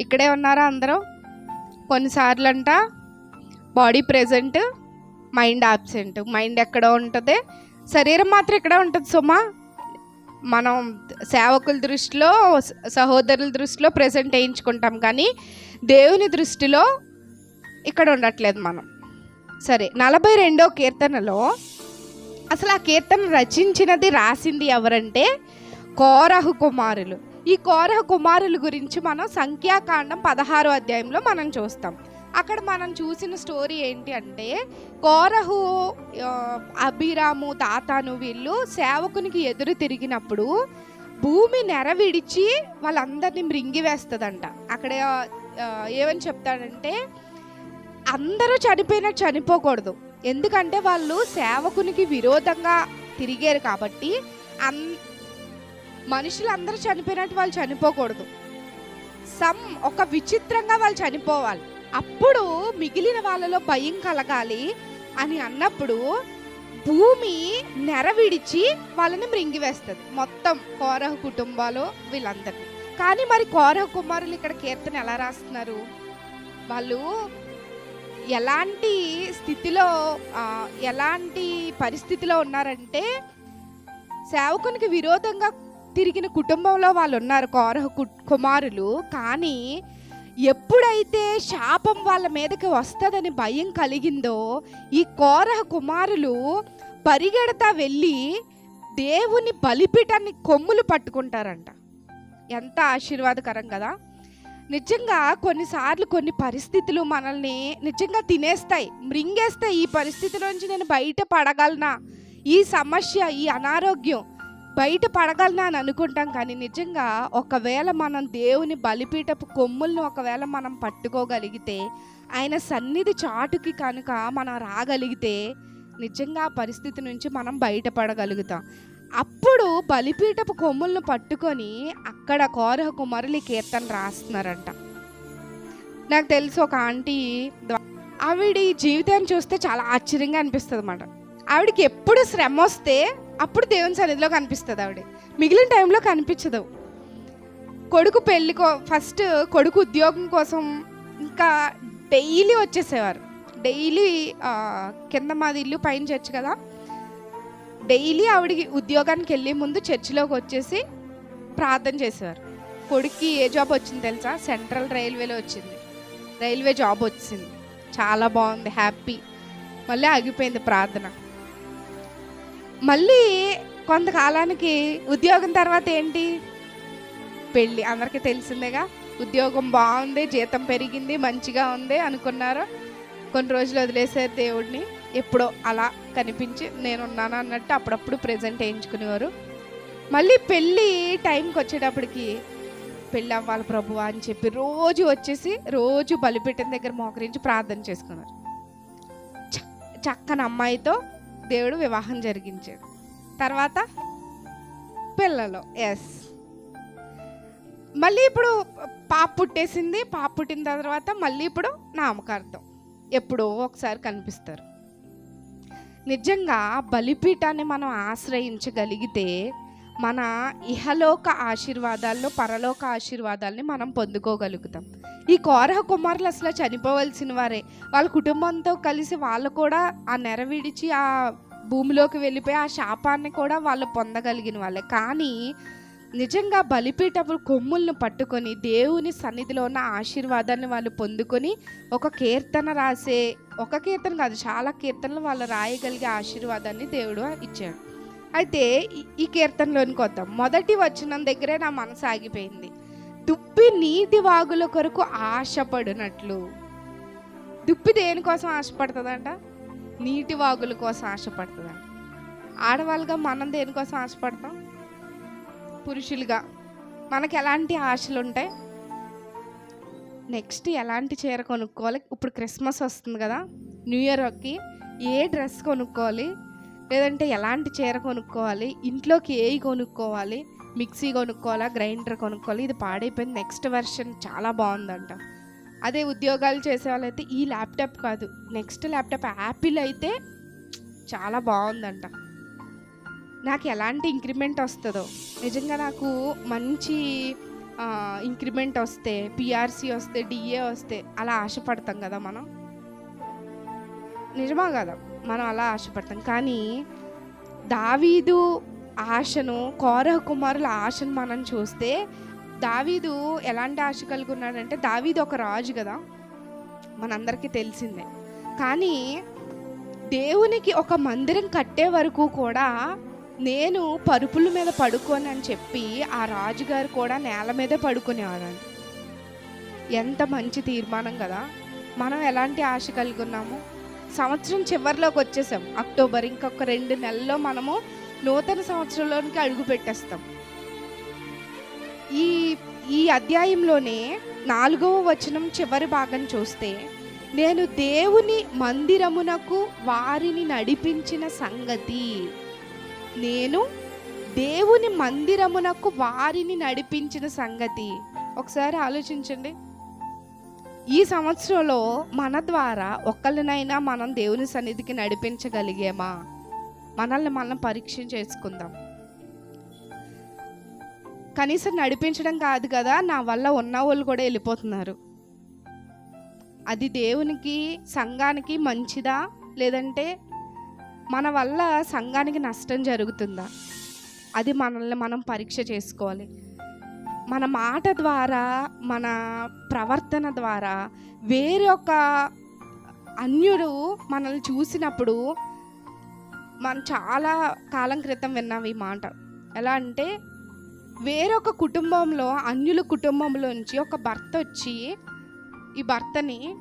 ఇక్కడే ఉన్నారా అందరూ? కొన్నిసార్లు అంట body present mind absent. Mind ఎక్కడో ఉంటుంది. శరీరం మాత్రం ఇక్కడే ఉంటుంది సుమా. మనం సేవకుల దృష్టిలో సహోదరుల దృష్టిలో ప్రెజెంట్ వేయించుకుంటాం. కానీ దేవుని దృష్టిలో ఇక్కడ ఉండట్లేదు మనం. సరే నలభై రెండో కీర్తనలో అసలు ఆ కీర్తన రచించినది రాసింది ఎవరంటే కోరహు కుమారులు. ఈ కోరహ కుమారుల గురించి మనం సంఖ్యాకాండం పదహారో అధ్యాయంలో మనం చూస్తాం. అక్కడ మనం చూసిన స్టోరీ ఏంటి అంటే కోరహు అభిరాము తాతాను వీళ్ళు సేవకునికి ఎదురు తిరిగినప్పుడు భూమి నెర విడిచి వాళ్ళందరినీ మృంగివేస్తుందంట అక్కడ ఏమని చెప్తాడంటే అందరూ చనిపోయినట్టు చనిపోకూడదు. ఎందుకంటే వాళ్ళు సేవకునికి విరోధంగా తిరిగారు కాబట్టి అన్ మనుషులందరూ చనిపోయినట్టు వాళ్ళు చనిపోకూడదు. సమ్ ఒక విచిత్రంగా వాళ్ళు చనిపోవాలి. అప్పుడు మిగిలిన వాళ్ళలో భయం కలగాలి అని అన్నప్పుడు భూమి నెర విడిచి వాళ్ళని మృంగివేస్తుంది. మొత్తం కోరహ కుటుంబాలు వీళ్ళందరినీ. కానీ మరి కోరహ కుమారులు ఇక్కడ కీర్తన ఎలా రాస్తున్నారు? వాళ్ళు ఎలాంటి స్థితిలో ఎలాంటి పరిస్థితిలో ఉన్నారంటే సేవకునికి విరోధంగా తిరిగిన కుటుంబంలో వాళ్ళు ఉన్నారు కోరహ కు- కుమారులు. కానీ ఎప్పుడైతే శాపం వాళ్ళ మీదకి వస్తుందని భయం కలిగిందో ఈ కోరహ కుమారులు పరిగెడతా వెళ్ళి దేవుని బలిపీఠాన్ని కొమ్ములు పట్టుకుంటారంట. ఎంత ఆశీర్వాదకరం కదా. నిజంగా కొన్నిసార్లు కొన్ని పరిస్థితులు మనల్ని నిజంగా తినేస్తాయి మృంగేస్తాయి. ఈ పరిస్థితి నుంచి నేను బయట పడగలనా? ఈ సమస్య ఈ అనారోగ్యం బయట పడగలనా అని అనుకుంటాం కానీ నిజంగా ఒకవేళ మనం దేవుని బలిపీఠపు కొమ్ములను ఒకవేళ మనం పట్టుకోగలిగితే ఆయన సన్నిధి చాటుకి కనుక మనం రాగలిగితే నిజంగా ఆ పరిస్థితి నుంచి మనం బయటపడగలుగుతాం అప్పుడు బలిపీఠపు కొమ్ములను పట్టుకొని అక్కడ కోరహ కుమారులు కీర్తన రాస్తున్నారంట. నాకు తెలుసు ఒక ఆంటీ ఆవిడ ఈ జీవితాన్ని చూస్తే చాలా ఆశ్చర్యంగా అనిపిస్తుంది అన్నమాట ఆవిడకి ఎప్పుడు శ్రమ వస్తే అప్పుడు దేవుని సన్నిధిలో కనిపిస్తుంది ఆవిడ. మిగిలిన టైంలో కనిపించదు. కొడుకు పెళ్ళి కో ఫస్ట్ కొడుకు ఉద్యోగం కోసం ఇంకా డైలీ వచ్చేసేవారు. డైలీ కింద మాది ఇల్లు పైన చర్చ్ కదా. డైలీ ఆవిడకి ఉద్యోగానికి వెళ్ళే ముందు చర్చిలోకి వచ్చేసి ప్రార్థన చేసేవారు. కొడుక్కి ఏ జాబ్ వచ్చింది తెలుసా? సెంట్రల్ రైల్వేలో వచ్చింది. రైల్వే జాబ్ వచ్చింది. చాలా బాగుంది హ్యాపీ. మళ్ళీ ఆగిపోయింది ప్రార్థన. మళ్ళీ కొంతకాలానికి ఉద్యోగం తర్వాత ఏంటి? పెళ్ళి. అందరికీ తెలిసిందేగా ఉద్యోగం బాగుంది జీతం పెరిగింది మంచిగా ఉంది అనుకున్నారు. కొన్ని రోజులు వదిలేసారు దేవుడిని. ఎప్పుడో అలా కనిపించి నేనున్నాను అన్నట్టు అప్పుడప్పుడు ప్రెజెంట్ వేయించుకునేవారు. మళ్ళీ పెళ్ళి టైంకి వచ్చేటప్పటికి పెళ్ళి అవ్వాలి ప్రభు అని చెప్పి రోజు వచ్చేసి రోజు బలిపెట్టిన దగ్గర మోకరించి ప్రార్థన చేసుకున్నారు. చ- చక్కని అమ్మాయితో దేవుడు వివాహం జరిగించాడు. తర్వాత పిల్లలు ఎస్ మళ్ళీ ఇప్పుడు పాప పుట్టేసింది పాప పుట్టిన తర్వాత మళ్ళీ ఇప్పుడు నామకార్థం. ఎప్పుడో ఒకసారి కనిపిస్తారు. నిజంగా బలిపీఠాన్ని మనం ఆశ్రయించగలిగితే మన ఇహలోక ఆశీర్వాదాల్లో పరలోక ఆశీర్వాదాల్ని మనం పొందుకోగలుగుతాం. ఈ కోరహ కుమారులు అసలు చనిపోవలసిన వారే. వాళ్ళ కుటుంబంతో కలిసి వాళ్ళు కూడా ఆ నెర విడిచి ఆ భూమిలోకి వెళ్ళిపోయి ఆ శాపాన్ని కూడా వాళ్ళు పొందగలిగిన వాళ్ళే. కానీ నిజంగా బలిపీఠపు కొమ్ములను పట్టుకొని దేవుని సన్నిధిలో ఉన్న ఆశీర్వాదాన్ని వాళ్ళు పొందుకొని ఒక కీర్తన రాసే ఒక కీర్తన కాదు చాలా కీర్తనలు వాళ్ళు రాయగలిగే ఆశీర్వాదాన్ని దేవుడు ఇచ్చాడు. అయితే ఈ- కీర్తనలోనికి వద్దాం. మొదటి వచ్చిన దగ్గరే నా మనసు ఆగిపోయింది. దుప్పి నీటి వాగుల కొరకు ఆశపడినట్లు. దుప్పి దేనికోసం ఆశపడుతుందంట? నీటి వాగుల కోసం ఆశపడుతుందంట. ఆడవాళ్ళుగా మనం దేనికోసం ఆశపడతాం? పురుషులుగా. మనకు ఎలాంటి ఆశలు ఉంటాయి నెక్స్ట్ ఎలాంటి చీర కొనుక్కోవాలి? ఇప్పుడు క్రిస్మస్ వస్తుంది కదా. న్యూ ఇయర్కి ఏ డ్రెస్ కొనుక్కోవాలి? లేదంటే ఎలాంటి చీర కొనుక్కోవాలి? ఇంట్లోకి ఏవి కొనుక్కోవాలి? మిక్సీ కొనుక్కోవాలా గ్రైండర్ కొనుక్కోవాలి ఇది పాడైపోయింది. నెక్స్ట్ వెర్షన్ చాలా బాగుందంట. అదే ఉద్యోగాలు చేసే వాళ్ళైతే ఈ ల్యాప్టాప్ కాదు. నెక్స్ట్ ల్యాప్టాప్ యాపిల్ అయితే చాలా బాగుందంట. నాకు ఎలాంటి ఇంక్రిమెంట్ వస్తుందో. నిజంగా నాకు మంచి ఇంక్రిమెంట్ వస్తే పిఆర్సీ వస్తే డిఏ వస్తే అలా ఆశపడతాం కదా మనం? నిజమా కదా? మనం అలా ఆశపడతాం. కానీ దావీదు ఆశను కౌరవ కుమారుల ఆశను మనం చూస్తే దావీదు ఎలాంటి ఆశ కలుగున్నాడంటే దావీదు ఒక రాజు కదా మనందరికీ తెలిసిందే. కానీ దేవునికి ఒక మందిరం కట్టే వరకు కూడా నేను పరుపుల మీద పడుకోను అని చెప్పి ఆ రాజుగారు కూడా నేల మీద పడుకునేవాడు ఎంత మంచి తీర్మానం కదా మనం ఎలాంటి ఆశ కలిగి ఉన్నాము సంవత్సరం చివరిలోకి వచ్చేసాం అక్టోబర్ ఇంకొక రెండు నెలల్లో మనము నూతన సంవత్సరంలోనికి అడుగు పెట్టేస్తాం. ఈ ఈ అధ్యాయంలోనే నాలుగవ వచనం చివరి భాగం చూస్తే నేను దేవుని మందిరమునకు వారిని నడిపించిన సంగతి. నేను దేవుని మందిరమునకు వారిని నడిపించిన సంగతి. ఒకసారి ఆలోచించండి. ఈ సంవత్సరంలో మన ద్వారా ఒక్కరినైనా మనం దేవుని సన్నిధికి నడిపించగలిగేమా? మనల్ని మనం పరీక్ష చేసుకుందాం. కనీసం నడిపించడం కాదు కదా నా వల్ల ఉన్న వాళ్ళు కూడా వెళ్ళిపోతున్నారు. అది దేవునికి సంఘానికి మంచిదా? లేదంటే మన వల్ల సంఘానికి నష్టం జరుగుతుందా? అది మనల్ని మనం పరీక్ష చేసుకోవాలి. మన మాట ద్వారా మన ప్రవర్తన ద్వారా వేరే ఒక అన్యుడు మనల్ని చూసినప్పుడు మనం చాలా కాలం క్రితం విన్నాం ఈ మాట. ఎలా అంటే వేరొక కుటుంబంలో అన్యుల కుటుంబంలోంచి ఒక భర్త వచ్చి ఈ భర్తని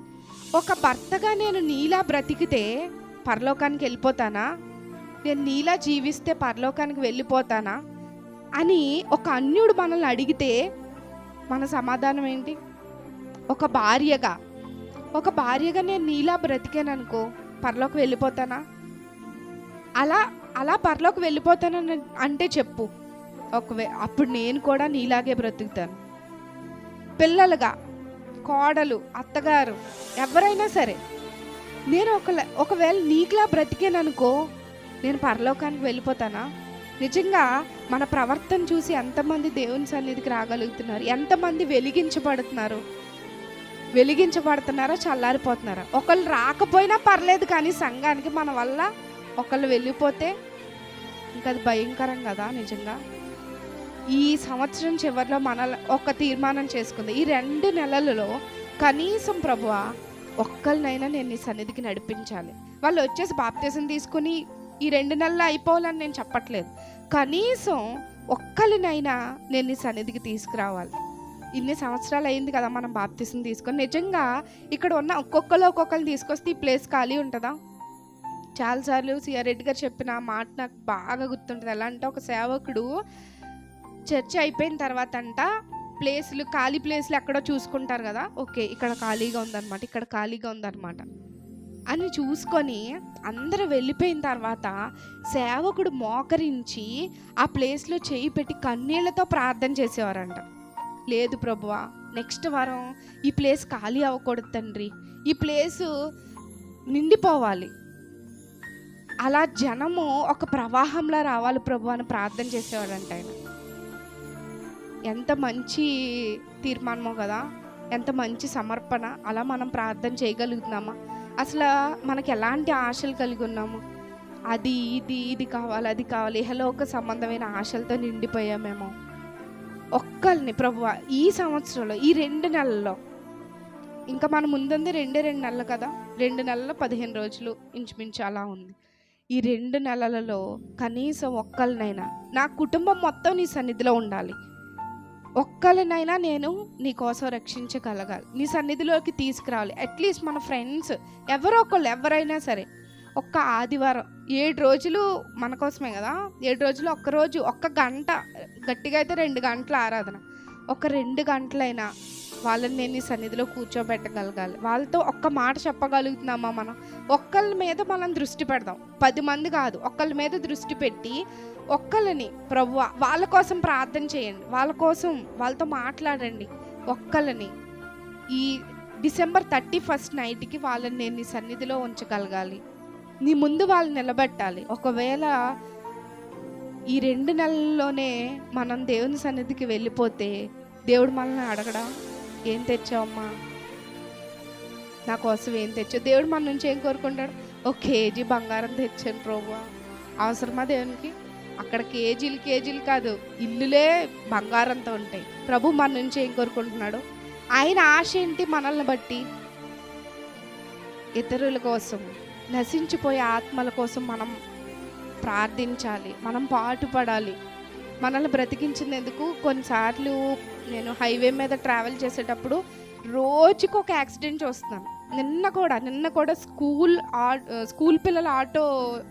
ఒక భర్తగా నేను నీలా బ్రతికితే పరలోకానికి వెళ్ళిపోతానా? నేను నీలా జీవిస్తే పరలోకానికి వెళ్ళిపోతానా? అని ఒక అన్యుడు మనల్ని అడిగితే మన సమాధానం ఏంటి? ఒక భార్యగా. ఒక భార్యగా నేను నీలా బ్రతికాననుకో పరలోకి వెళ్ళిపోతానా? అలా అలా పరలోకి వెళ్ళిపోతానని అంటే చెప్పు. ఒకవే అప్పుడు నేను కూడా నీలాగే బ్రతుకుతాను. పిల్లలుగా కోడలు అత్తగారు ఎవరైనా సరే నేను ఒక ఒకవేళ నీకులా బ్రతికేననుకో అనుకో నేను పరలోకానికి వెళ్ళిపోతానా? నిజంగా మన ప్రవర్తన చూసి ఎంతమంది దేవుని సన్నిధికి రాగలుగుతున్నారు? ఎంతమంది వెలిగించబడుతున్నారు? వెలిగించబడుతున్నారో? చల్లారిపోతున్నారా? ఒకళ్ళు రాకపోయినా పర్లేదు కానీ సంఘానికి మన వల్ల ఒకళ్ళు వెళ్ళిపోతే ఇంకా అది భయంకరం కదా నిజంగా. ఈ సంవత్సరం చివరిలో మన ఒక తీర్మానం చేసుకుంది. ఈ రెండు నెలలలో కనీసం ప్రభువ ఒక్కరినైనా నేను నీ సన్నిధికి నడిపించాలి. వాళ్ళు వచ్చేసి బాప్తీసం తీసుకుని ఈ రెండు నెలలు అయిపోవాలని నేను చెప్పట్లేదు. కనీసం ఒక్కరినైనా నేను నీ సన్నిధికి తీసుకురావాలి. ఇన్ని సంవత్సరాలు అయింది కదా మనం బాప్తీసం తీసుకొని. నిజంగా ఇక్కడ ఉన్న ఒక్కొక్కరు ఒక్కొక్కరిని తీసుకొస్తే ఈ ప్లేస్ ఖాళీ ఉంటుందా? చాలాసార్లు సిఆర్రెడ్డి గారు చెప్పిన ఆ మాట నాకు బాగా గుర్తుంటుంది. ఎలా అంటే ఒక సేవకుడు చర్చ అయిపోయిన తర్వాత అంట ప్లేస్లు ఖాళీ ప్లేస్లు ఎక్కడో చూసుకుంటారు కదా. ఓకే ఇక్కడ ఖాళీగా ఉందన్నమాట ఇక్కడ ఖాళీగా ఉందన్నమాట అని చూసుకొని అందరూ వెళ్ళిపోయిన తర్వాత సేవకుడు మోకరించి ఆ ప్లేస్లో చేయి పెట్టి కన్నీళ్ళతో ప్రార్థన చేసేవారంట. లేదు ప్రభువా నెక్స్ట్ వారం ఈ ప్లేస్ ఖాళీ అవ్వకూడదు తండ్రి. ఈ ప్లేసు నిండిపోవాలి. అలా జనము ఒక ప్రవాహంలో రావాలి ప్రభు అని ప్రార్థన చేసేవాడంట ఆయన. ఎంత మంచి తీర్మానమో కదా ఎంత మంచి సమర్పణ అలా మనం ప్రార్థన చేయగలుగుతున్నామా? అసలు మనకి ఎలాంటి ఆశలు కలిగి ఉన్నాము? అది ఇది ఇది కావాలి అది కావాలి ఇహలోక సంబంధమైన ఆశలతో నిండిపోయామేమో. ఒక్కల్ని ప్రభు ఈ సంవత్సరంలో ఈ రెండు నెలల్లో ఇంకా మన ముందుంది రెండే రెండు నెలలు కదా రెండు నెలల పదిహేను రోజులు ఇంచుమించు అలా ఉంది. ఈ రెండు నెలలలో కనీసం ఒక్కరినైనా నా కుటుంబం మొత్తం నీ సన్నిధిలో ఉండాలి. ఒక్కరినైనా నేను నీ కోసం రక్షించగలగాలి. నీ సన్నిధిలోకి తీసుకురావాలి. అట్లీస్ట్ మన ఫ్రెండ్స్ ఎవరో ఒకళ్ళు ఎవరైనా సరే ఒక్క ఆదివారం ఏడు రోజులు మన కోసమే కదా? ఏడు రోజులు ఒక్క రోజు ఒక్క గంట గట్టిగా అయితే రెండు గంటల ఆరాధన. ఒక రెండు గంటలైనా వాళ్ళని నేను నీ సన్నిధిలో కూర్చోబెట్టగలగాలి. వాళ్ళతో ఒక్క మాట చెప్పగలుగుతున్నామా మనం? ఒక్కళ్ళ మీద మనం దృష్టి పెడదాం. పది మంది కాదు ఒక్కళ్ళ మీద దృష్టి పెట్టి ఒక్కళ్ళని ప్రభు వాళ్ళ కోసం ప్రార్థన చేయండి. వాళ్ళ కోసం వాళ్ళతో మాట్లాడండి. ఒక్కళ్ళని ఈ డిసెంబర్ థర్టీ ఫస్ట్ నైట్కి వాళ్ళని నేను నీ సన్నిధిలో ఉంచగలగాలి. నీ ముందు వాళ్ళు నిలబెట్టాలి. ఒకవేళ ఈ రెండు నెలల్లోనే మనం దేవుని సన్నిధికి వెళ్ళిపోతే దేవుడు మనల్ని అడగడా? ఏం తెచ్చావమ్మా? నా కోసం ఏం తెచ్చావు? దేవుడు మన నుంచి ఏం కోరుకుంటాడు? ఒక కేజీ బంగారం తెచ్చాను ప్రభు అవసరమా దేవునికి? అక్కడ కేజీలు కేజీలు కాదు ఇల్లులే బంగారంతో ఉంటాయి. ప్రభు మన నుంచి ఏం కోరుకుంటున్నాడు? ఆయన ఆశ ఏంటి మనల్ని బట్టి? ఇతరుల కోసం నశించిపోయే ఆత్మల కోసం మనం ప్రార్థించాలి మనం పాటుపడాలి. మనల్ని బ్రతికించినందుకు కొన్నిసార్లు నేను హైవే మీద ట్రావెల్ చేసేటప్పుడు రోజుకి ఒక యాక్సిడెంట్ చూస్తున్నాను. నిన్న కూడా నిన్న కూడా స్కూల్ ఆ స్కూల్ పిల్లల ఆటో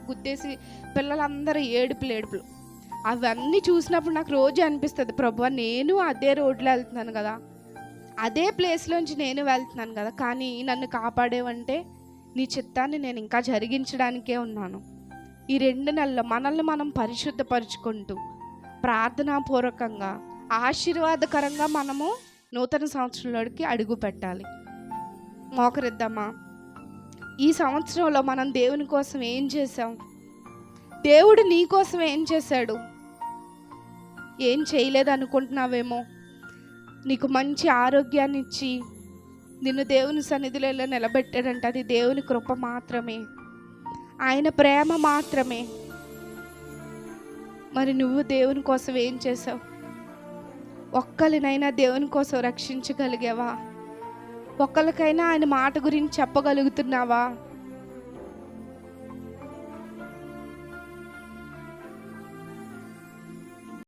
గుద్దేసి పిల్లలందరూ ఏడుపులు ఏడుపులు. అవన్నీ చూసినప్పుడు నాకు రోజు అనిపిస్తుంది ప్రభు నేను అదే రోడ్లో వెళ్తున్నాను కదా. అదే ప్లేస్లోంచి నేను వెళ్తున్నాను కదా. కానీ నన్ను కాపాడేవంటే నీ చిత్తాన్ని నేను ఇంకా జరిగించడానికే ఉన్నాను. ఈ రెండు నెలల్లో మనల్ని మనం పరిశుద్ధపరుచుకుంటూ ప్రార్థనాపూర్వకంగా ఆశీర్వాదకరంగా మనము నూతన సంవత్సరంలోకి అడుగు పెట్టాలి. మోకరిద్దామా? ఈ సంవత్సరంలో మనం దేవుని కోసం ఏం చేసాం దేవుడు నీ కోసం ఏం చేశాడు? ఏం చేయలేదు అనుకుంటున్నావేమో నీకు మంచి ఆరోగ్యాన్ని ఇచ్చి నిన్ను దేవుని సన్నిధిలో నిలబెట్టాడంటే అది దేవుని కృప మాత్రమే. ఆయన ప్రేమ మాత్రమే. మరి నువ్వు దేవుని కోసం ఏం చేసావు ఒక్కరినైనా దేవుని కోసం రక్షించగలిగావా? ఒక్కరికైనా ఆయన మాట గురించి చెప్పగలుగుతున్నావా?